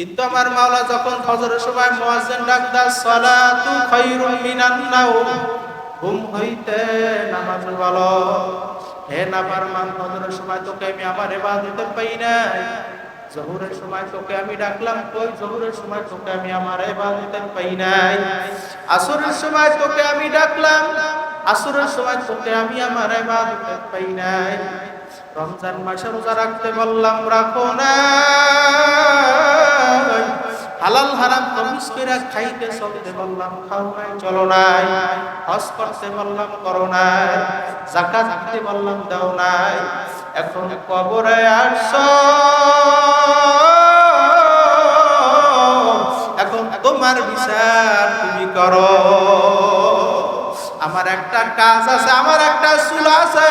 কিন্তু আমার মাওলা যখন ফজরের সময় মুয়াজ্জিন ডাক দেয়, সালাতু খায়রুম মিনান নাওম। ঘুম হইতে নামাজ ভালো। হে না নাফরমান, ফজরের সময় তোকে আমি আমার ইবাদতে পাই নাই। জহুরের সময় তোকে আমি ডাকলাম কই? জহুরের সময় তোকে আমি আমার ইবাদতে পাই নাই। আসরের সময় তোকে আমি ডাকলাম, আসরের সময় তোকে আমি আমার ইবাদতে পাই নাই। রমজান মাসে রোজা রাখতে বললাম, রাখো না। হালাল হারাম তমিজ করে খাইতে চলতে বললাম, খাও নাই, চলো নাই। হজ করতে বললাম, করো নাই। জাকাত দিতে বললাম, দাও নাই। এখন কবরে আসছ। এখন তোমার বিচার তুমি করো। আমার একটা কাজ আছে, আমার একটা চুল আছে।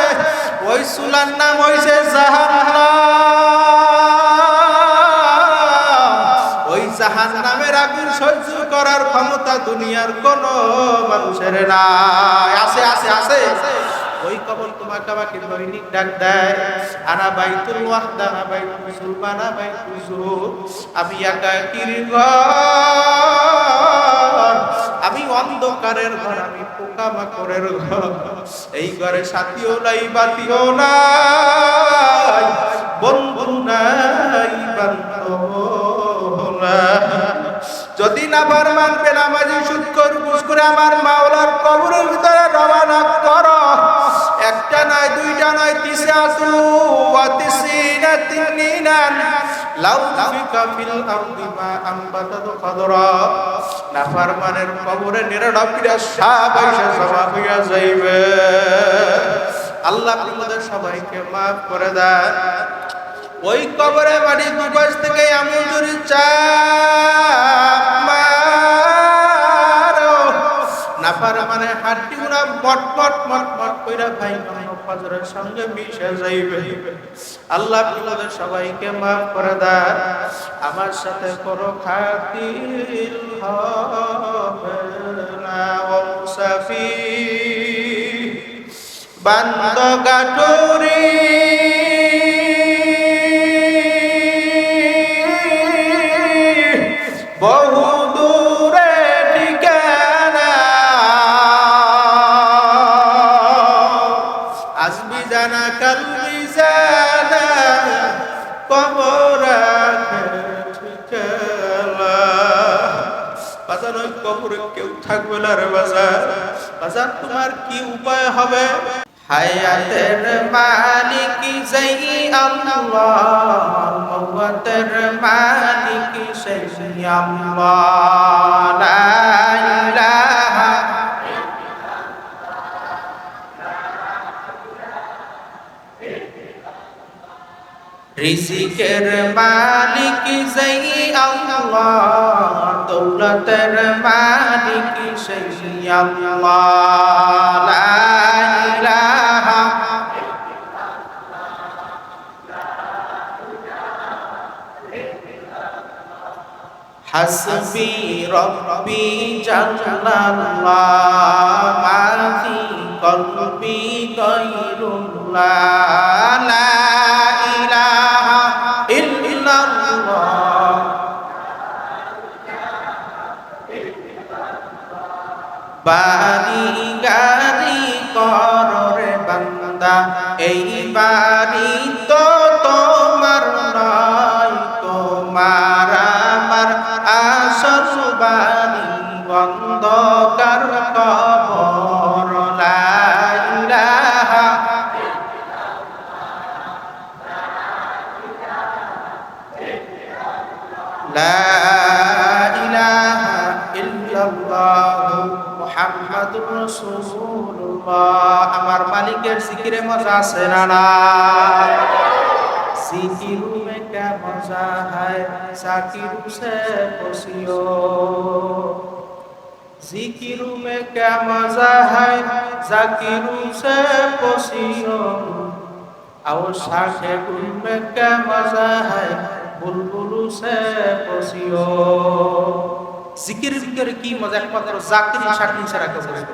ওই চুলার নাম হইছে জাহান্নাম। জাহান নামের আগুন সহ্য করার ক্ষমতা দুনিয়ার কোন মানুষের নাই। আছে আছে আছে ওই কবল তোমাকে আমাকে দৈনিক ডাক দেয়। আনা বাইতুল ওয়াহদা আনা বাইতুল সুলবানা বাইতুল জুহুর আমি একাকির ঘর। আমি অন্ধকারের ঘর, আমি পোকামাকড়ের ঘর। এই ঘরে সাথীও নাই, বাতিও নাই, বন্ধু নাই, বান্ধব। যদি না পার মানবে নামাজি সুদ করে বুঝ করে আমার মাওলার কবরের ভিতরে রওনা করো। একটা নয়, দুইটা নয়, তিসে আসু ওয়াতিসিনা তিনিনান। লাউ ফিকা ফিল আরদি মা আনবাতাত খাদরা নাফরমানের কবরে নিরানব্বইটা সাপ এসে জমা হইয়া যাইবে। আল্লাহ তোমাদের সবাইকে মাফ করে দেয় ওই কবরে বাড়ি দুপাশ থেকে এমন জোরে চাপ নাফার মানে হাড্ডি গুলা মট মট মট মট কইরা ভাই ফজরের সঙ্গে মিশে যাইবে। আল্লাহ তোমাদের সবাইকে মাফ করে দেয় আমার সাথে করো খাতির হবে না মুসাফির বান্দ গাটুরি বাজার ওই কবরে কেউ থাকবে না রে বাজার। বাজার তোমার কি উপায় হবে? হায়াতের মালিক সেই আল্লাহ মওয়াতের মালিক সেই আল্লাহ। লা মালিক সেই আল্লাহ দৌলতের মালিক হাসবি রব্বি জাল্লাল্লাহ মা ফি কলবি গায়রুল্লাহ। সিকিরে মজা আছে না না? সিকিরু মে ক্যা মজা হায়? সাকিরু সে পসিও জিকিরু মে ক্যা মজা হায়? জাকিরু সে পসিও আও শাখে গুল মে ক্যা মজা হায়? বুলবুলু সে পসিও জিকির ভিতরে কি মজা একমাত্র জাকির শাকির ছাড়া কেউ বুঝতে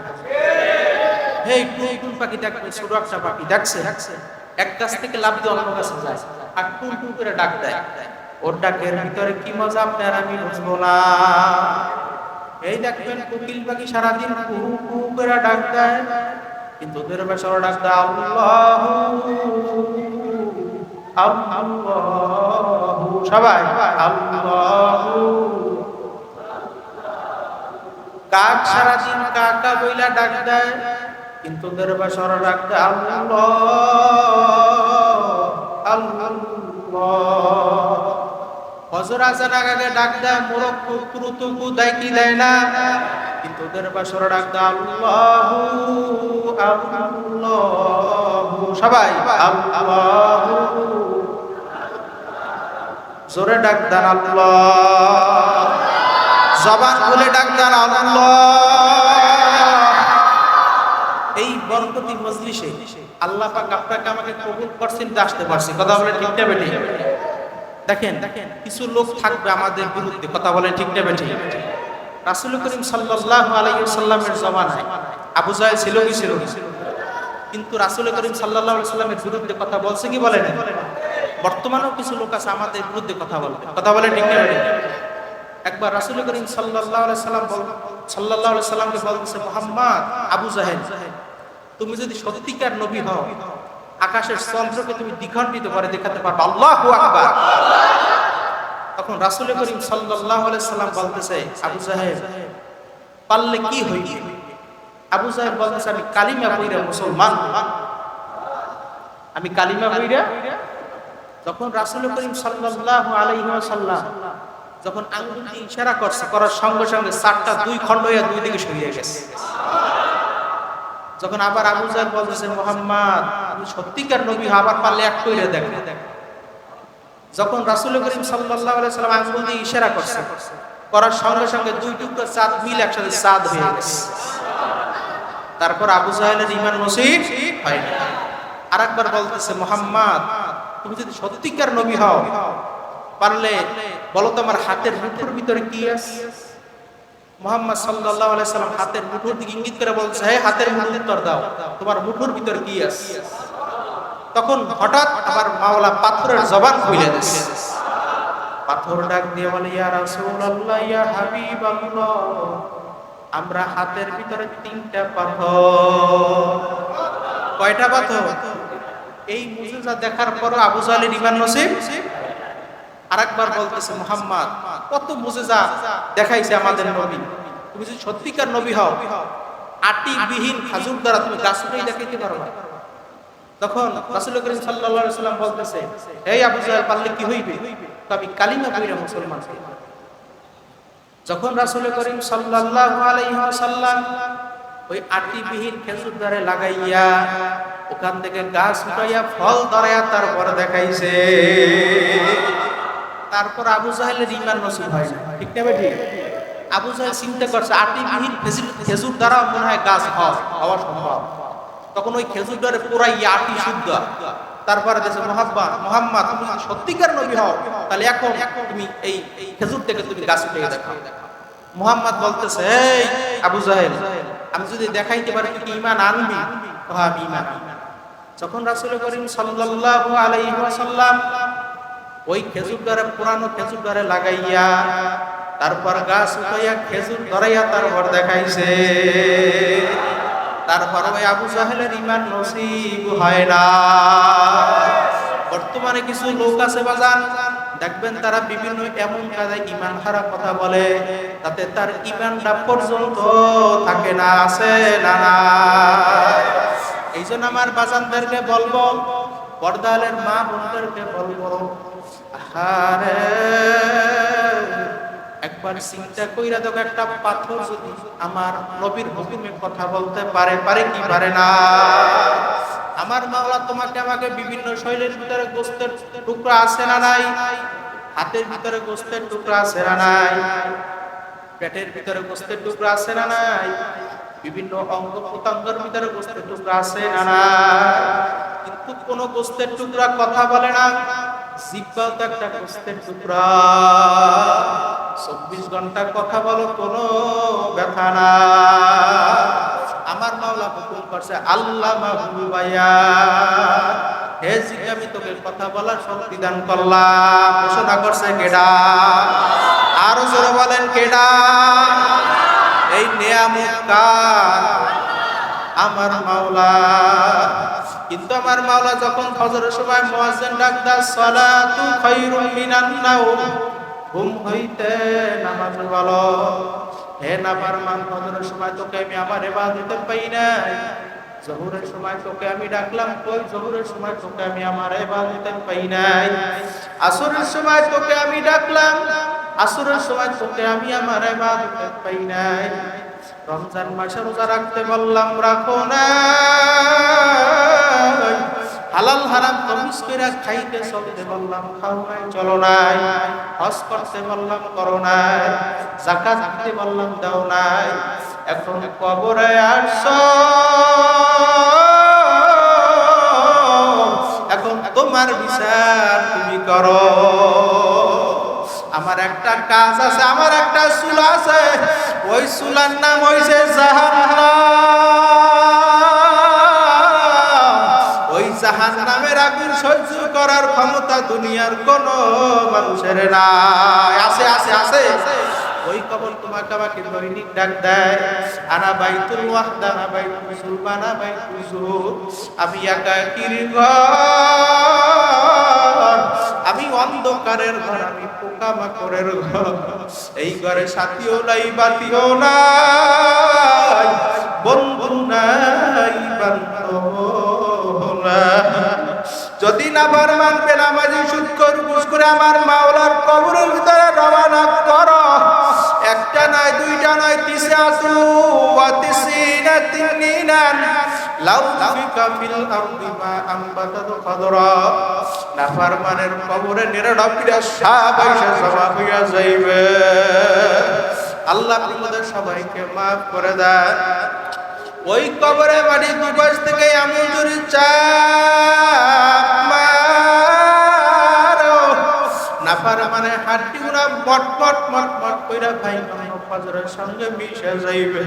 পারে হেই টুন টুন পাখি ডাকবে? ছোট একটা পাখি ডাকছে। এক গাছ থেকে লাভ দিয়ে অন্য গাছে যায়। আর টুন টুন করে ডাক দেয়? ওর ডাকের ভিতরে কি মজা আপনার আমি বুঝব না। এই দেখবেন কোকিল পাখি সারাদিন কুহু কুহু করে ডাক দেয়। কিন্তু ওদের বেসর ডাক দেয়, আল্লাহ সবাই কাক সারাদিন কাকা বইলা ডাক দেয়। কিন্তু ওদের বাসর ডাক দেয় আল্লাহ আল্লাহ। হজর আসার আগে ডাক দেয় মোরক কুকুরু তুকু দেয় দেয় না, কিন্তু ওদের বাসর ডাক দেয় আল্লাহ। সবাই, আল্লাহ। জোরে ডাক দেন আল্লাহ। জবান খুলে ডাক দেন আল্লাহ। এই বরকতি মজলিসে আল্লাহ পাক আপনাকে আমাকে কবুল করছেন তো আসতে পারছি কথা বলে ঠিক না বেটি দেখেন, কিছু লোক থাকবে আমাদের বিরুদ্ধে। কথা বলে ঠিক না বেটি রাসূল করিম সাল্লাল্লাহু আলাইহি সাল্লামের জমানায় আবু জাহেল ছিল কি ছিল? কিন্তু রাসূল করিম সাল্লাল্লাহু আলাইহি সাল্লামের বিরুদ্ধে কথা বলছে কি বলে না বর্তমানেও কিছু লোক আছে আমাদের বিরুদ্ধে কথা বলে। কথা বলে ঠিক না বেটি একবার রাসূল করিম আলাইহি সাল্লাম বল সাল্লামকে বলতেছে, মুহাম্মদ আবু জাহেল, তুমি যদি সত্যিকার নবী হও, আকাশের চন্দ্রকে তুমি দ্বিখণ্ডিত করে দেখাতে পারবে। আল্লাহু তখন রাসূল করিম আলাইহি সাল্লাম বলতেছে, আবু জাহেল, পারলে কি হইবে? আবু জাহেল বলতেছে, আমি কালিমা পড়িরা মুসলমান। আমি কালিমা পড়িরা যখন রাসূল করিম সাল্লাল্লাহু আলাইহি ওয়াসাল্লাম যখন আঙ্গুল দিয়ে ইশারা করছে, করার সঙ্গে সঙ্গে চারটা দুই খণ্ড হয়ে দুই দিকে সরিয়ে গেছে। যখন আবার আবু জাহেল বলতেছে, মোহাম্মদ সত্যিকার নবী আবার পারলে এক কইরে দেখ। যখন রাসূল করিম সাল্লাল্লাহু আলাইহি সাল্লাম আঙ্গুল দিয়ে ইশারা করছে, করার সঙ্গে সঙ্গে দুই টুকরো চাঁদ মিল একসাথে চাঁদ হয়ে গেছে। তারপর আবু জাহেলের ঈমান নসিব হয় না আরেকবার বলতেছে, মোহাম্মদ, তুমি যদি সত্যিকার নবী হও, পারলে বলো তো আমার হাতের মুঠোর ভিতরে কি আছে? মোহাম্মদ আলাইহি সাল্লাম হাতের মুঠোর দিকে ইঙ্গিত করে বলছে, হে হাতের মুঠোর উত্তর দাও, তোমার মুঠোর ভিতরে কি আছে? তখন হঠাৎ আবার মাওলা পাথরের জবান খুলে দিয়েছে। পাথর ডাক দিয়ে বলে, ইয়া রাসূলুল্লাহ, ইয়া হাবিবাল্লাহ, আমরা হাতের ভিতরে তিনটা পাথর। কয়টা পাথর? এই মুজিজা দেখার পর আবু জাহেলের ঈমান নসিব? আরেকবার বলতেছে, মুহাম্মদ, কত মুজিজা দেখাইছে আমাদের নবী। তুমি যদি সত্যিকার নবী হও আটি বিহীন খাজুর দ্বারা তুমি গাছ উঠেই দেখাইতে পারবা তখন রাসুল করিম সাল্লাল্লাহু সাল্লাম বলতেছে এই আবু জাহেল, পারলে কি হইবে? তো আমি কালিমা পড়ে মুসলমান যখন রাসূল করিম সাল্লাল্লাহু আলাইহি ওয়াসাল্লাম ওই আটি বিহীন খেজুর দ্বারে লাগাইয়া ওখান থেকে গাছ উঠাইয়া ফল ধরাইয়া তারপর দেখাইছে তারপর আবু জাহেলের ইমান নসিব হয় না। ঠিক না ঠিক? আবু জাহেল চিন্তা করছে আটি বিহীন খেজুর দ্বারা মনে হয় গাছ হওয়া সম্ভব। তখন ওই খেজুর দ্বারে পুরাই আটি শুদ্ধ। তারপরে দেশে মোহাম্মদ মোহাম্মদ, তুমি সত্যিকার নবী হও, তাহলে এখন তুমি এই খেজুর থেকে তুমি গাছ উঠে দেখাও। মোহাম্মদ বলতেছে, এই আবু জাহেল, আমি যদি দেখাইতে পারি তুই কি ঈমান আনবি? তো আমি আনব। যখন রাসূল করিম সাল্লাল্লাহু আলাইহি ওয়াসাল্লাম ওই খেজুর দ্বারা পুরানো খেজুর দ্বারা লাগাইয়া তারপর গাছ উঠাইয়া খেজুর ধরাইয়া তারপর দেখাইছে। তারপর ওই আবু জাহেলের ইমান নসিব হয় না। বর্তমানে কিছু লোক আছে বাজান, দেখবেন তারা বিভিন্ন এমন কাজে ইমান হারা কথা বলে, তাতে তার ইমানটা পর্যন্ত থাকে না, আছে না না এই জন্য আমার বাজানদেরকে বলব পর্দালের মা বোনদেরকে বলব আহারে, একবার চিন্তা কইরা দেখো, একটা পাথর যদি আমার নবীর হুকুমে কথা বলতে পারে পারে কি পারে না? আমার মাওলা তোমাকে আমাকে বিভিন্ন শৈলের ভিতরে গোস্তের টুকরা আছে না নাই? হাতের ভিতরে গোস্তের টুকরা আছে না নাই? পেটের ভিতরে গোস্তের টুকরা আছে না নাই? বিভিন্ন অঙ্গ প্রত্যঙ্গের ভিতরে গোস্তের টুকরা আছে না নাই? কিন্তু কোন গোস্তের টুকরা কথা বলে না। জিব্বাও একটা গোস্তের টুকরা। চব্বিশ ঘণ্টা কথা বলো, কোনো ব্যথা না আমার মাওলা হুকুম করছে আল্লাহ মাহবুবায়া হে জিকে আমি তোকে কথা বলার শক্তি দান করলাম। ঘোষণা করছে, কেডা? আরও জোরে বলেন, কেডা? এই নিয়ামত কার? আমার মাওলা কিন্তু আমার মাওলা যখন ফজরের সময় মুয়াজ্জিন ডাক দা সালাতু খায়রুম মিনান নাওম। ঘুম হইতে নামাজ বলো। হে নাফরমান, ফজরের সময় তোকে আমি আমার ইবাদতে পাই নাই। জহুরের সময় তোকে আমি ডাকলাম, কই জহুরের সময় তোকে আমি আমার ইবাদতে পাই নাই? আসরের সময় তোকে আমি ডাকলাম, আসরের সময় তোকে আমি আমার ইবাদতে পাই নাই। রমজান মাসে রোজা রাখতে বললাম, রাখো না। হালাল হারাম তমিজ করে খাইতে চলতে বললাম, খাও নাই, চলো নাই, হজ করতে বললাম, করো নাই জাকাত দিতে বললাম, দাও নাই, এখন কবরে আসছো। এখন তোমার বিচার তুমি করো। আমার একটা কাজ আছে, আমার একটা চুল আছে, ওই চুলার নাম হইছে জাহান্নাম। জাহান নামের আগুন সহ্য করার ক্ষমতা দুনিয়ার কোন মানুষের নাই। আছে আছে আছে ওই কবর তোমাকে আমাকে দৈনিক ডাক দেয়। আনা বাইতুল ওয়াহদা, আনা বাইতুল সুলমান আনা বাইতুল জুহুর আমি একাকির ঘর। আমি অন্ধকারের ঘর, আমি পোকামাকড়ের ঘর। এই ঘরে সাথীও নাই, বাতিও নাই, বন্ধু নাই, বান্ধব। যদি না বার মানবে নামাজি সুদ করে আমার মাওলার কবরের ভিতরে রওনা করো। একটা নয়, দুইটা নয়, তিসে আসু ওয়াতিসিনা তিন্নিনান লাউ ফিকা ফিল আরদি মা আনবাতাত খাদরা নাফরমানের কবরে নিরানব্বিটা সাপ এসে জমা হইয়া যাইবে। আল্লাহ তোমাদের সবাইকে মাফ করে দেন। ওই কবরে বাড়ি দুপাশ থেকে এমন জোরে চাপ নাফার মানে হাড্ডি গুলা মট মট কইরা ভাই ফজরের সঙ্গে মিশে যাইবে।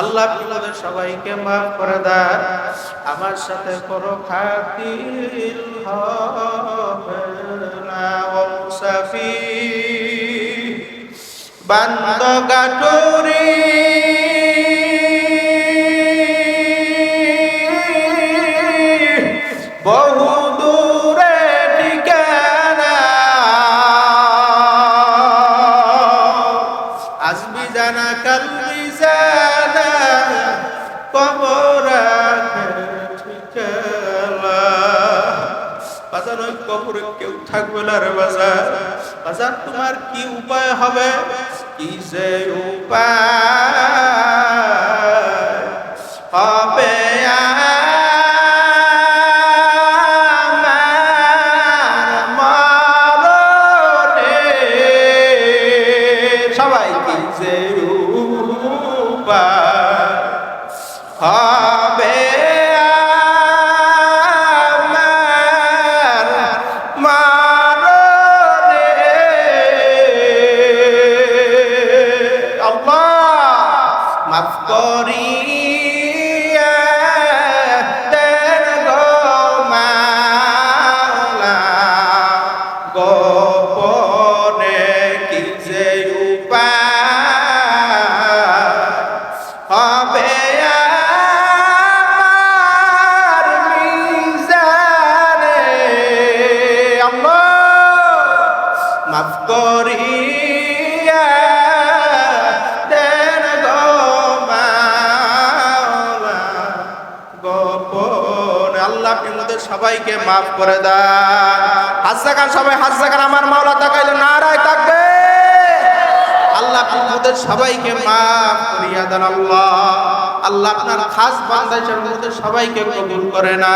আল্লাহ তোমাদের সবাইকে মাফ করে দেন আমার সাথে করো খাতির হবে না ও মুসাফির বান্দ গাঠুরি থাকবে না রে বাজার। বাজার তোমার কি উপায় হবে? কি যে উপায়? মাফ করিয়া দেন গো মাওলা। গোপনে কি যে উপায় হবে মাফ করিয়া আমাদের সবাইকে মাফ করে দেয় সবাই, হাত জাগান আমার মাওলা তাকাইলে, নারায় থাকবে আল্লাহ আপনাদের সবাইকে মাফ করিয়া দেন আল্লাহ। আল্লাহ আপনার খাস বান্দা সবাইকে কবুল করে না